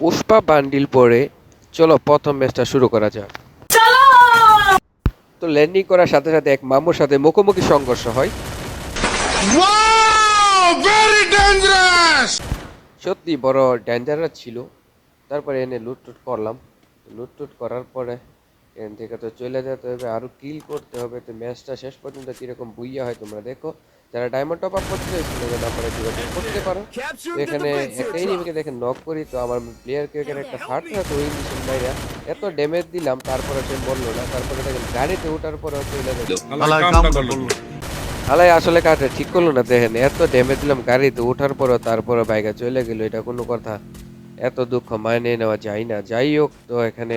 Pushpa bundle পরে চলো প্রথম ম্যাচটা শুরু করা যাক। তো ল্যান্ডিং করার সাথে সাথে এক মামুর সাথে মুখোমুখি সংঘর্ষ হয়! সত্যি বড় ডেঞ্জারাস ছিল। তারপরে এনে লুটটুট করলাম। লুটটুট করার পরে এখান থেকে তো চলে যেতে হবে আরও কিল করতে হবে। তো ম্যাচটা শেষ পর্যন্ত কীরকম বুইয়া হয় তোমরা দেখো। যারা ডায়মন্ড টপ আপ করতে চাইছিল নাম্বারে যোগাযোগ করতে পারো। এখানে একটা এনিমিকে দেখে নক করি তো আমার প্লেয়ারকে এখানে একটা ফাটে আছে ওই মিশন বাইরে এত ড্যামেজ দিলাম তারপরে সে বলল না তারপরে দেখেন গাড়িতে ওঠার পরে চলে গেল আলাই আসলে কাটে ঠিক করল না দেখেন এত ড্যামেজ দিলাম গাড়িতে ওঠার পরও তারপরে বাইকে চলে গেল এটা কোনো কথা। এত দুঃখ মাইনে নেওয়া যায় না। যাই হোক তো এখানে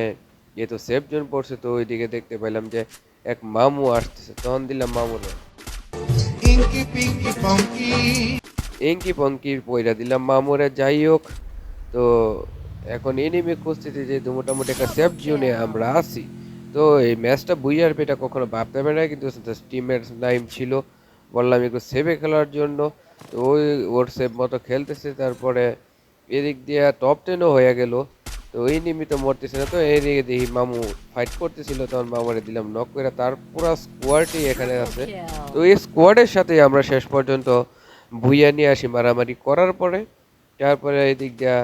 যেহেতু সেফ জোন পড়ছে তো ওইদিকে দেখতে পেলাম যে এক মামু আসতেছে তখন দিলাম মামুরে। Inky, Pinky Punky. এঙ্কি পঙ্কির পয়রা দিলাম মামুরে, যাই হোক। তো এখন এনিমি খুঁজতেছি যেহেতু মোটামুটি একটা সেফ জোনে আমরা আছি। তো এই ম্যাচটা বুইয়ার পেটা কখনো ভাবতে পারে না কিন্তু টিমের নাইম ছিল। বললাম একটু সেভে খেলার জন্য। তো ওই ওর সেভ মতো খেলতেছে, তারপরে এদিক দিয়ে টপ টেনও হয়ে গেল। তো ওই নিমিত্ত মরতেছে না। তো এদিকে দেখি মামু ফাইট করতেছিল তখন মামুরে দিলাম নক করে তার পুরো স্কোয়াডই এখানে আছে। তো এই স্কোয়াডের সাথে আমরা শেষ পর্যন্ত ভুইয়া নিয়ে আসি মারামারি করার পরে। তারপরে এদিক দিয়া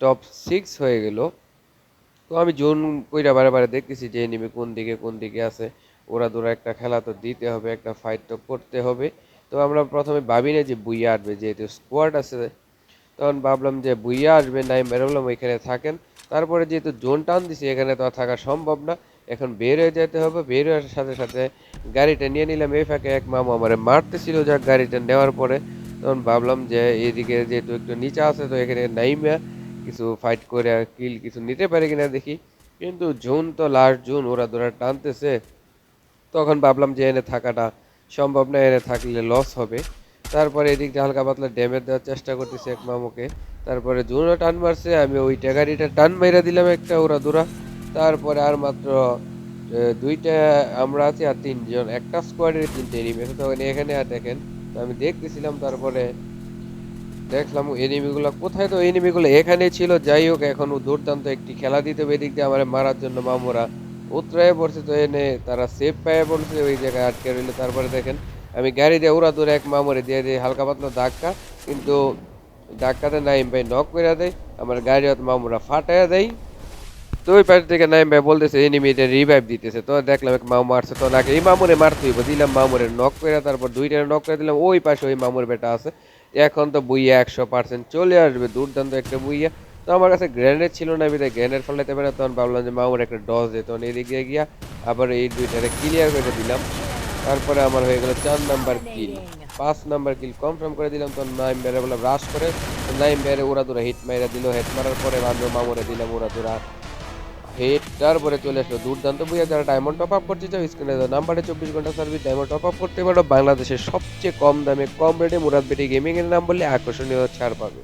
টপ সিক্স হয়ে গেল। তো আমি জোন কইরা বারে বারে দেখতেছি যে এনিমি কোন দিকে কোন দিকে আছে। ওরা দুরা একটা খেলা তো দিতে হবে একটা ফাইট তো করতে হবে। তো আমরা প্রথমে ভাবি না যে বুইয়া আসবে যেহেতু স্কোয়াড আছে তখন ভাবলাম যে বুইয়া আসবে নাই বেরোলাম, ওইখানে থাকেন। তারপরে যেহেতু জোন টান দিছি, এখানে তো আর থাকা সম্ভব না। এখন বের হয়ে যেতে হবে, বের হওয়ার সাথে সাথে গাড়িটা নিয়ে নিলাম। এই ফাঁকে এক মামু আমারে মারতেছিল যাক গাড়িটা নেওয়ার পরে। তখন ভাবলাম যে এদিকে যেহেতু একটু নিচে আছে, তো এখানে নাইমা কিছু ফাইট করে কিল কিছু নিতে পারে কিনা দেখি। কিন্তু জুন তো লাস্ট জুন, ওরা ধরে টানতেছে। তখন ভাবলাম যে এনে থাকাটা সম্ভব না, এনে থাকলে লস হবে। তারপরে এদিক দিয়ে হালকা পাতলা ড্যামেজ দেওয়ার চেষ্টা করতেছে এক মামুকে। তারপরে জুনও টান মারছে, আমি ওই গাড়িটা টান মেরে দিলাম একটা ওরা দুরা তারপরে আর মাত্র দুইটা আমরা আছি আর তিনজন, একটা স্কোয়াডের তিনটে এনিমি তখন এখানে আর দেখেন, তো আমি দেখতেছিলাম তারপরে দেখলাম এনিমিগুলো কোথায়? তো এনিমিগুলো এখানে ছিল, যাই হোক, এখন দুর্দান্ত একটি খেলা দিতে হবে এদিক দিয়ে, আমার মারার জন্য মামুরা। উতরায় পড়ছে, তো এনে তারা সেফ পায়ে পড়ছে, ওই জায়গায় আটকে রইলে। তারপরে দেখেন আমি গাড়ি দিয়ে উড়া দূরে এক মামুরে দিয়ে দিই হালকা পাতলা ধাক্কা, কিন্তু ধাক্কাতে নাইম ভাই নক করে দেয়, আমার গাড়ি হয়তো মামুরা ফাটাইয়া দেয়। তো ওই পাশ থেকে নাইম ভাই বলতেছে এনিমি এটা রিভাইভ দিতেছে। তো দেখলাম এক মামু মারছে তো নাকি এই মামুরে মারতে হইব। দিলাম মামুরে নক করে তারপর দুইটা নক করে দিলাম, ওই পাশে ওই মামুর বেটা আছে। এখন তো বুইয়া একশো পার্সেন্ট চলে আসবে, দুর্দান্ত একটা বুইয়া। তো আমার কাছে গ্রেনেড ছিল না বিধায় গ্রেনেড ফলাইতে পারে তখন ভাবলাম যে মামুর একটা ডস দিত এদিকে গিয়া আবার এই দুইটারে ক্লিয়ার করে দিলাম। তারপরে আমার হয়ে গেল চার নাম্বার কিল পাঁচ নাম্বার কিল কনফার্ম করে দিলাম তখন নাইম বেড়ে বলে রাশ করে। তো নাইম বেড়ে ওরা দুরা হিট মাইরা দিল হেড মারার পরে বান্ধব মামুরে দিলাম ওরা দুরা হেড তারপরে চলে আসলো দুর্দান্ত। বইয়া যারা ডায়মন্ড টপ আপ করতে চাও স্ক্রিনে নাম্বারে চব্বিশ ঘণ্টা সার্ভিস ডায়মন্ড টপ আপ করতে পারো। বাংলাদেশের সবচেয়ে কম দামে কম রেটে মুরাদ বেটি গেমিং এর নাম বললে আকর্ষণীয় ছাড় পাবে।